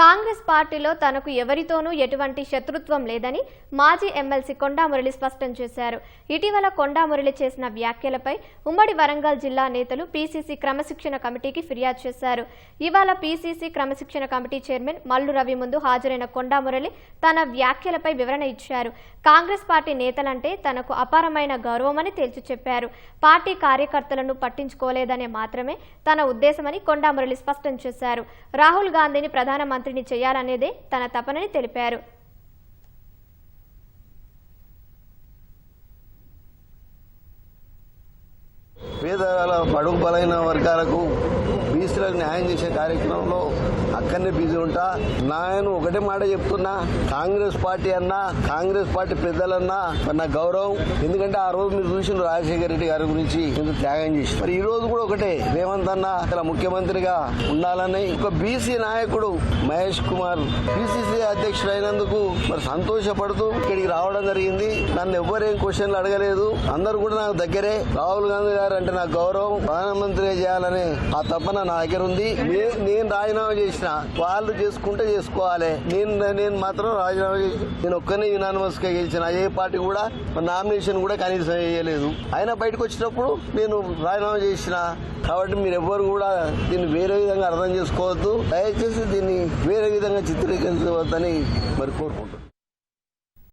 కాంగ్రెస్ పార్టీలో తనకు ఎవరితోనూ ఎటువంటి శత్రుత్వం లేదని మాజీ ఎమ్మెల్సీ కొండామురళి స్పష్టం చేశారు. ఇటీవల కొండామురళి చేసిన వ్యాఖ్యలపై ఉమ్మడి వరంగల్ జిల్లా నేతలు పీసీసీ క్రమశిక్షణ కమిటీకి ఫిర్యాదు చేశారు. ఇవాళ పీసీసీ క్రమశిక్షణ కమిటీ చైర్మన్ మల్లు రవి ముందు హాజరైన కొండామురళి తన వ్యాఖ్యలపై వివరణ ఇచ్చారు. కాంగ్రెస్ పార్టీ నేతలంటే తనకు అపారమైన గౌరవమని తేల్చి చెప్పారు. పార్టీ కార్యకర్తలను పట్టించుకోలేదనే మాత్రమే తన ఉద్దేశమని కొండామురళి స్పష్టం చేశారు. రాహుల్ గాంధీని మంత్రిని చేయాలనేదే తన తపనని తెలిపారు. పేదల బడుగు బలైన వర్గాలకు బీసీలకు న్యాయం చేసే కార్యక్రమంలో అక్కడనే బిజీ ఉంటా. నేను ఒకటే మాట చెప్తున్నా కాంగ్రెస్ పార్టీ అన్నా కాంగ్రెస్ పార్టీ పెద్దలన్నా నా గౌరవం. ఎందుకంటే ఆ రోజు మీరు చూసిన రాజశేఖర రెడ్డి గారి గురించి త్యాగం చేసి. మరి ఈ రోజు కూడా ఒకటే రేవంత్ అన్న ఇలా ముఖ్యమంత్రిగా ఉండాలని ఒక బీసీ నాయకుడు మహేష్ కుమార్ బీసీసీ అధ్యక్షుడు అయినందుకు మరి సంతోషపడుతూ ఇక్కడికి రావడం జరిగింది. నన్ను ఎవ్వరేం క్వశ్చన్లు అడగలేదు. అందరు కూడా నాకు దగ్గరే. రాహుల్ గాంధీ గారు అంటే నాకు గౌరవం. ప్రధానమంత్రి చేయాలని ఆ తపన నా దగ్గర ఉంది. నేను రాజీనామా చేసిన వాళ్ళు చేసుకుంటే చేసుకోవాలి. నేను నేను మాత్రం రాజీనామా చేసి నేను ఒక్కనే యునానిమస్గా గెలిచిన. ఏ పార్టీ కూడా నామినేషన్ కూడా కనీసం వేయలేదు. అయినా బయటకు వచ్చినప్పుడు నేను రాజీనామా చేసిన. కాబట్టి మీరు ఎవ్వరు కూడా దీన్ని వేరే విధంగా అర్థం చేసుకోవద్దు. దయచేసి దీన్ని వేరే విధంగా చిత్రీకరించవద్దని మరి కోరుకుంటున్నాను.